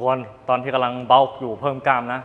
กคนตอนที่กำลังเบาอยู่เพิ่มกล้ามนะ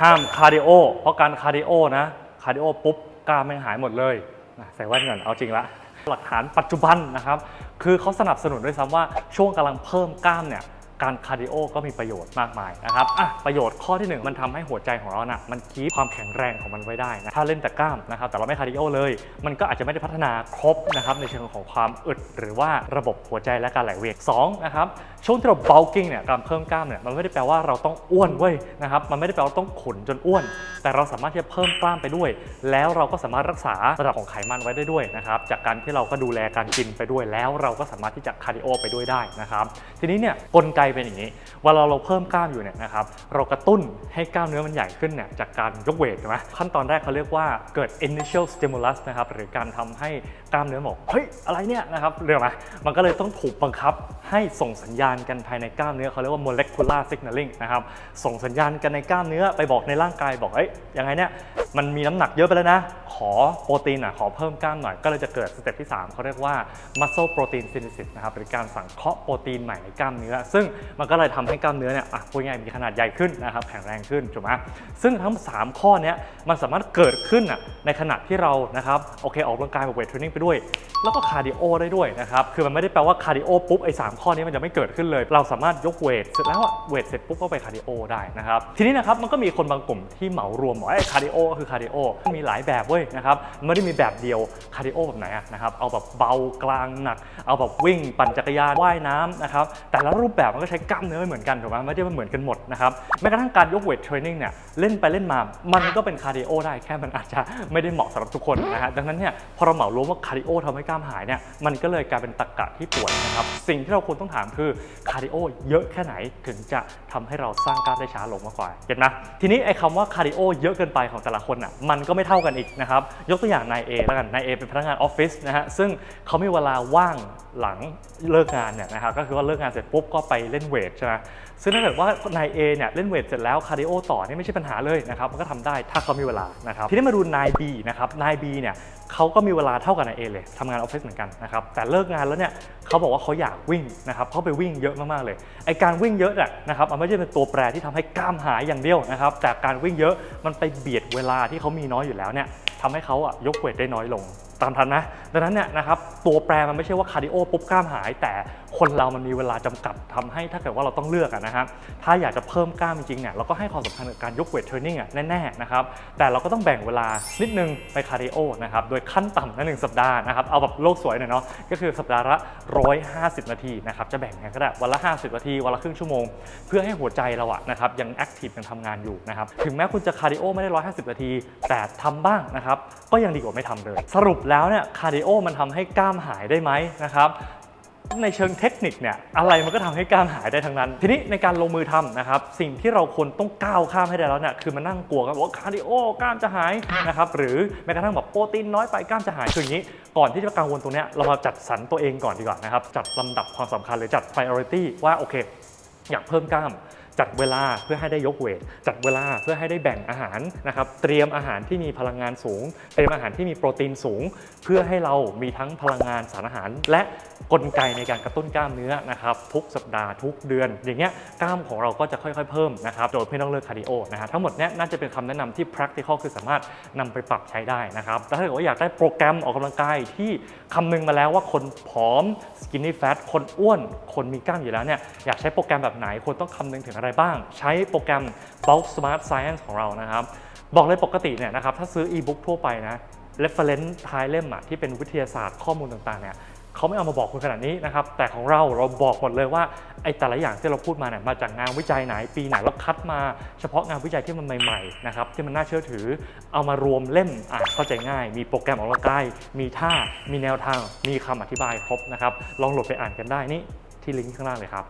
ห้ามคาร์ดิโอเพราะการคาร์ดิโอนะคาร์ดิโอปุ๊บกล้ามแม่งหายหมดเลยนะใส่แว่นก่อนเอาจริงละหลักฐานปัจจุบันนะครับ คือเขาสนับสนุนด้วยซ้ำว่าช่วงกำลังเพิ่มกล้ามเนี่ย การคาร์ดิโอก็มีประโยชน์มากมายนะครับอะประโยชน์ข้อที่หนึ่งมันทำให้หัวใจของเราน่ะมันคีปความแข็งแรงของมันไว้ได้นะถ้าเล่นแต่กล้ามนะครับแต่เราไม่คาร์ดิโอเลย มันก็อาจจะไม่ได้พัฒนาครบนะครับในเชิงของความอึด หรือว่าระบบหัวใจและการไหลเวียนสองนะครับช่วงที่เรา bulking เนี่ยการเพิ่มกล้ามเนี่ยมันไม่ได้แปลว่าเราต้องอ้วนเว้ยนะครับมันไม่ได้แปลว่าต้องขุนจนอ้วน แต่เราสามารถที่จะเพิ่มกล้ามไปด้วย แล้วเราก็สามารถรักษาระดับของไขมันไว้ได้ด้วยนะครับจากการที่เราก็ดูแลการกินไปด้วยแล้ว เราก็สามารถที่จะคาร์ดิโอไปด้วยได้นะครับทีนี้เนี่ยกลไกเป็นอย่างนี้เวลาเราเพิ่มกล้ามอยู่เนี่ยนะครับเรากระตุ้นให้กล้ามเนื้อมันใหญ่ขึ้นเนี่ยจากการยกเวทใช่ไหมขั้นตอนแรกเขาเรียกว่าเกิด initial stimulus นะครับหรือการทำให้กล้ามเนื้อบอกเฮ้ยอะไรเนี่ยนะครับเรื่องไหมมันก็เลยต้องถูกบังคับให้ส่งสัญญาณกันภายในกล้ามเนื้อเขาเรียกว่า molecular signaling นะครับส่งสัญญาณกันในกล้ามเนื้อไปบอกในร่างกายบอกเอ้ยยังไงเนี่ยมันมีน้ำหนักเยอะไปแล้วนะ ขอโปรตีนอะขอเพิ่มกล้ามหน่อย ก็เลยจะเกิดสเต็ปที่ 3 เขาเรียกว่า muscle protein synthesis นะครับหรือการสังเคราะห์โปรตีนใหม่ในกล้ามเนื้อ ซึ่งมันก็เลยทำให้กล้ามเนื้อเนี่ยอะพูดง่ายมีขนาดใหญ่ขึ้นนะครับแข็งแรงขึ้นถูกไหมซึ่งทั้ง 3 ข้อเนี้ยมันสามารถเกิดขึ้นอะในขณะที่เรานะครับโอเคออกกำลังกายแบบเวทเทรนนิ่งไปด้วย แล้วก็คาร์ดิโอได้ด้วยนะครับคือมันไม่ได้แปลว่าคาร์ดิโอปุ๊บไอ้สามข้อนี้มันจะไม่เกิดขึ้นเลย เราสามารถยกเวทเสร็จแล้วอะเวทเสร็จปุ๊บก็ไปคาร์ดิโอได้นะครับทีนี้นะครับมันก็มีคนบางกลุ่มที่เหมารวมบอกไอ้คาร์ดิโอก็คือคาร์ดิโอมีหลายแบบเว้ยนะครับไม่ได้มีแบบเดียวคาร์ดิโอแบบไหนอะนะครับเอาแบบเบากลางหนัก เอาแบบวิ่งปั่นจักรยานว่ายน้ำนะครับแต่ละรูปแบบมันก็ใช้กล้ามเนื้อไม่เหมือนกันถูกไหมไม่ได้เหมือนกันหมดนะครับแม้กระทั่งการยกเวทเทรนนิ่งเนี่ยเล่นไปเล่นมา มันก็เป็นคาร์ดิโอได้แค่มันอาจจะไม่ได้เหมาะสำหรับทุกคนนะฮะดังนั้นเนี่ยพอเราเหมารวมว่าคาร์ดิโอทำให้กล้ามหายเนี่ยมันก็เลยกลายเป็นตรรกะที่ป่วยนะครับสิ่งที่เราควรต้องถามคือคาร์ดิโอเยอะแค่ไหนถึงจะทำให้เราสร้างกล้ามได้ช้าลงมากกว่าเห็นไหมทีนี้ไอ้คำว่าคาร์ดิโอเยอะเกินไปของแต่ละคนอะมันก็ไม่เท่ากันอีกนะครับยกตัวอย่างนายเอแล้วกันนายเอเป็นพนักงานออฟฟิศนะฮะซึ่งเขามีเวลาว่างหลังเลิกงานเนี่ยนะครับก็คือว่าเลิกงานเสร็จปุ๊บก็ไปเล่นเวทใช่ไหมซึ่งถ้าเกิดว่านายเอเนี่ยเล่นเวทเสร็จแล้วคาร์ดิโอต่อนี่ไม่ใช่ปัญหาเลยนะครับมันก็ทำได้ถ้าเขามีเวลานะครับทีนี้มาดูนายบีนะครับนายบีเนี่ยเขาก็มีเวลาเท่ากับนายเอเลยทำงานออฟฟิศเหมือนกันนะครับแต่เลิกงานแล้วเนี่ยเขาบอกว่าเขาอยากวิ่งนะครับเขาไปวิ่งเยอะมากๆเลยไอการวิ่งเยอะเน่ยนะครับมันไม่ใช่เป็นตัวแปรที่ทำให้กล้ามหายอย่างเดียวนะครับแต่การวิ่งเยอะมันไปเบียดเวลาที่เขามีน้อยอยู่แล้วเนี่ยทำให้เขาอะยกเวทได้น้อยลง ตามทันนะดังนั้นเนี่ยนะครับตัวแปรมันไม่ใช่ว่าคาร์ดิโอปุ๊บกล้ามหาย แต่คนเรามันมีเวลาจำกัดทำให้ถ้าเกิดว่าเราต้องเลือกอะนะครับถ้าอยากจะเพิ่มกล้ามจริงๆเนี่ยเราก็ให้ความสำคัญกับการยกเวทเทรนนิ่งอะแน่ๆนะครับแต่เราก็ต้องแบ่งเวลานิดนึงไปคาร์ดิโอนะครับโดยขั้นต่ำนะหนึ่งสัปดาห์นะครับเอาแบบโลกสวยหน่อยเนาะก็คือสัปดาห์ละ 150 นาทีนะครับจะแบ่งกันก็ได้วันละ 50 นาทีวันละครึ่งชั่วโมง เพื่อให้หัวใจเราอะนะครับยังแอคทีฟยังทำงานอยู่นะครับถึงแม้คุณจะคาร์ดิโอไม่ได้ 150 นาที แต่ทำบ้างนะครับก็ยังดีกว่าไม่ทำเลยสรุปแล้วเนี่ยคาร์ดิโอมันทำให้กล้ามหายได้ไหมนะครับในเชิงเทคนิคเนี่ยอะไรมันก็ทำให้กล้ามหายได้ทั้งนั้น ทีนี้ในการลงมือทำนะครับสิ่งที่เราควรต้องก้าวข้ามให้ได้แล้วเนี่ยคือมานั่งกลัวกันว่าคาร์ดิโอกล้ามจะหายนะครับหรือแม้กระทั่งแบบโปรตีนน้อยไปกล้ามจะหายคืออย่างนี้ ก่อนที่จะกังวลตรงเนี้ยเรามาจัดสรรตัวเองก่อนดีกว่านะครับจัดลำดับความสำคัญเลยจัด priority ว่าโอเค อยากเพิ่มกล้าม จัดเวลาเพื่อให้ได้ยกเวท จัดเวลาเพื่อให้ได้แบ่งอาหารนะครับเตรียมอาหารที่มีพลังงานสูง เตรียมอาหารที่มีโปรตีนสูง เพื่อให้เรามีทั้งพลังงานสารอาหาร และกลไกในการกระตุ้นกล้ามเนื้อนะครับทุกสัปดาห์ทุกเดือน อย่างเงี้ยกล้ามของเราก็จะค่อยๆเพิ่มนะครับโดยไม่ต้องเลิกคาร์ดิโอนะฮะทั้งหมดเนี้ยน่าจะเป็นคำแนะนำที่ practical คือสามารถนำไปปรับใช้ได้นะครับแต่ถ้าเกิดว่าอยากได้โปรแกรมออกกำลังกายที่คำนึงมาแล้วว่าคนผอม skinny fat คนอ้วน คนมีกล้ามอยู่แล้วเนี่ยอยากใช้โปรแกรมแบบไหนควรต้องคำนึงถึงอะไรบ้าง ใช้โปรแกรม bulk smart science ของเรานะครับ บอกเลยปกติเนี่ยนะครับถ้าซื้อ e-book ทั่วไปนะ reference ท้ายเล่มอะที่เป็นวิทยาศาสตร์ข้อมูลต่างๆเนี่ยเขาไม่เอามาบอกคุณขนาดนี้นะครับ แต่ของเราเราบอกหมดเลยว่าไอ้แต่ละอย่างที่เราพูดมาเนี่ยมาจากงานวิจัยไหนปีไหนแล้วคัดมา เฉพาะงานวิจัยที่มันใหม่ๆนะครับที่มันน่าเชื่อถือ เอามารวมเล่มอ่านเข้าใจง่าย มีโปรแกรมออกกำลังกายมีท่า มีแนวทาง มีคำอธิบายครบนะครับ ลองโหลดไปอ่านกันได้นี่ที่ลิงก์ข้างล่างเลยครับ